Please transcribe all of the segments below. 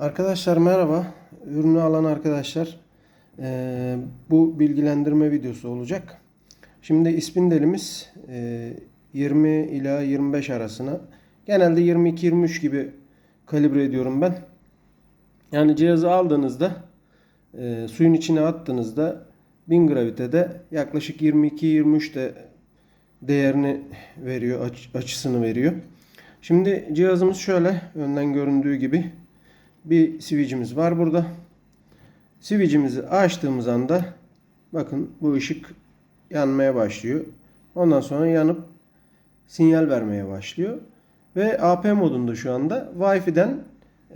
Arkadaşlar merhaba. Ürünü alan arkadaşlar eee, bu bilgilendirme videosu olacak. Şimdi ispindelimiz eee, 20 ila 25 arasına genelde 22-23 gibi kalibre ediyorum ben. Yani cihazı aldığınızda eee, suyun içine attığınızda 1000 gravitede yaklaşık 22-23 de değerini veriyor, aç- açısını veriyor. Şimdi cihazımız şöyle önden göründüğü gibi bir switch'imiz var burada. Switch'imizi açtığımız anda bakın bu ışık yanmaya başlıyor. Ondan sonra yanıp sinyal vermeye başlıyor. Ve AP modunda şu anda Wi-Fi'den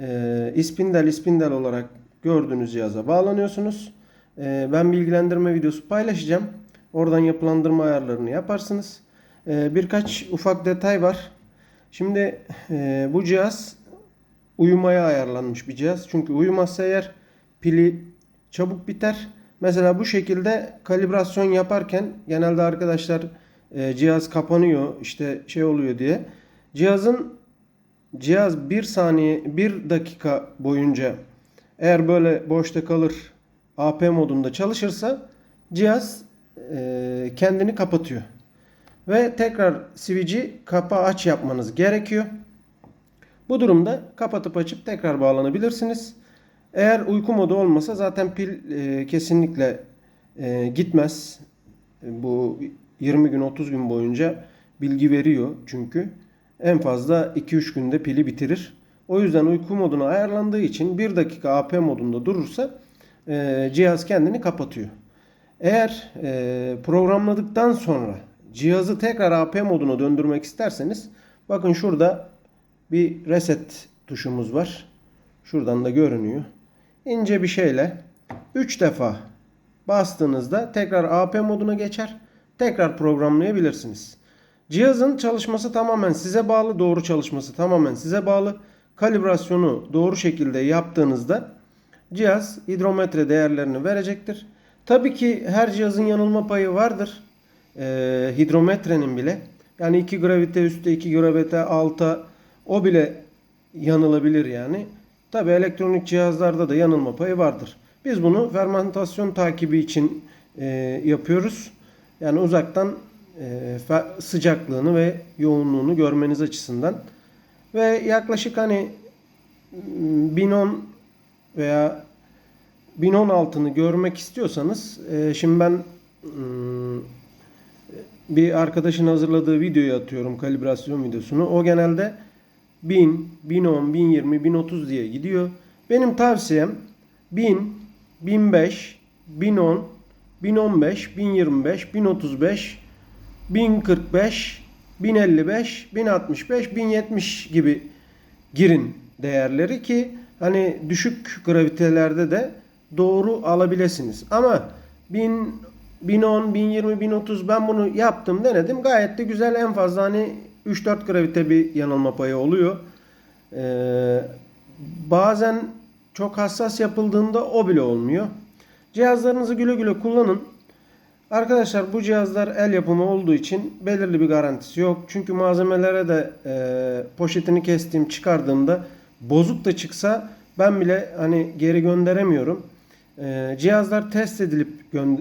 e, ispindel ispindel olarak gördüğünüz cihaza bağlanıyorsunuz. E, ben bilgilendirme videosu paylaşacağım. Oradan yapılandırma ayarlarını yaparsınız. E, birkaç ufak detay var. Şimdi e, bu cihaz uyumaya ayarlanmış bir cihaz. Çünkü uyumazsa eğer pili çabuk biter. Mesela bu şekilde kalibrasyon yaparken genelde arkadaşlar e, cihaz kapanıyor işte şey oluyor diye. Cihazın cihaz 1 saniye 1 dakika boyunca eğer böyle boşta kalır AP modunda çalışırsa cihaz e, kendini kapatıyor. Ve tekrar switch'i kapa aç yapmanız gerekiyor. Bu durumda kapatıp açıp tekrar bağlanabilirsiniz. Eğer uyku modu olmasa zaten pil e, kesinlikle e, gitmez. E, Bu 20 gün 30 gün boyunca bilgi veriyor çünkü. En fazla 2-3 günde pili bitirir. O yüzden uyku moduna ayarlandığı için 1 dakika AP modunda durursa e, cihaz kendini kapatıyor. Eğer e, programladıktan sonra cihazı tekrar AP moduna döndürmek isterseniz bakın şurada bir reset tuşumuz var. Şuradan da görünüyor. İnce bir şeyle 3 defa bastığınızda tekrar AP moduna geçer. Tekrar programlayabilirsiniz. Cihazın çalışması tamamen size bağlı, doğru çalışması tamamen size bağlı. Kalibrasyonu doğru şekilde yaptığınızda cihaz hidrometre değerlerini verecektir. Tabii ki her cihazın yanılma payı vardır. Ee, hidrometrenin bile. Yani 2 gravite üstte 2 gravite alta o bile yanılabilir yani. Tabi elektronik cihazlarda da yanılma payı vardır. Biz bunu fermentasyon takibi için e, yapıyoruz. Yani uzaktan e, sıcaklığını ve yoğunluğunu görmeniz açısından. Ve yaklaşık hani m, 1010 veya 1010 altını görmek istiyorsanız e, şimdi ben m, bir arkadaşın hazırladığı videoyu atıyorum kalibrasyon videosunu. O genelde 1000, 1010, 1020, 1030 diye gidiyor. Benim tavsiyem 1000, 1005, 1010, 1015, 1025, 1035, 1045, 1055, 1065, 1070 gibi girin değerleri ki hani düşük gravitelerde de doğru alabilirsiniz. Ama 1000 1010, 1020, 1030 ben bunu yaptım denedim. Gayet de güzel en fazla hani 3-4 gravite bir yanılma payı oluyor. Ee, bazen çok hassas yapıldığında o bile olmuyor. Cihazlarınızı güle güle kullanın. Arkadaşlar bu cihazlar el yapımı olduğu için belirli bir garantisi yok. Çünkü malzemelere de e, poşetini kestiğim çıkardığımda bozuk da çıksa ben bile hani geri gönderemiyorum. E, cihazlar test edilip gö-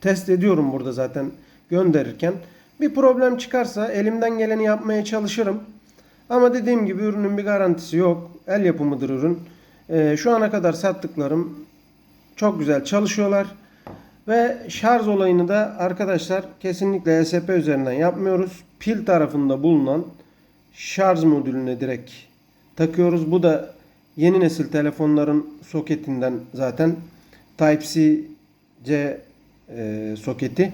test ediyorum burada zaten gönderirken. Bir problem çıkarsa elimden geleni yapmaya çalışırım. Ama dediğim gibi ürünün bir garantisi yok. El yapımıdır ürün. E, şu ana kadar sattıklarım çok güzel çalışıyorlar. Ve şarj olayını da arkadaşlar kesinlikle ESP üzerinden yapmıyoruz. Pil tarafında bulunan şarj modülüne direkt takıyoruz. Bu da yeni nesil telefonların soketinden zaten Type-C e, soketi.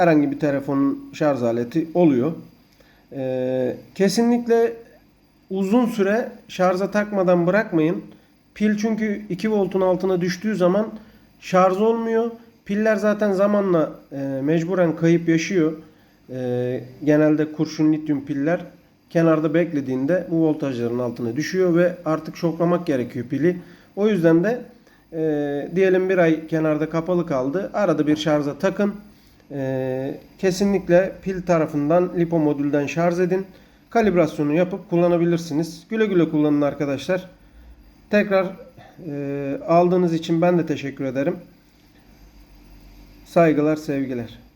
Herhangi bir telefonun şarj aleti oluyor. E, kesinlikle uzun süre şarja takmadan bırakmayın. Pil çünkü 2 voltun altına düştüğü zaman şarj olmuyor. Piller zaten zamanla e, mecburen kayıp yaşıyor. E, genelde kurşun lityum piller kenarda beklediğinde bu voltajların altına düşüyor ve artık şoklamak gerekiyor pili. O yüzden de e, diyelim bir ay kenarda kapalı kaldı. Arada bir şarja takın. E, kesinlikle pil tarafından lipo modülden şarj edin. Kalibrasyonu yapıp kullanabilirsiniz. Güle güle kullanın arkadaşlar. Tekrar e, aldığınız için ben de teşekkür ederim. Saygılar, sevgiler.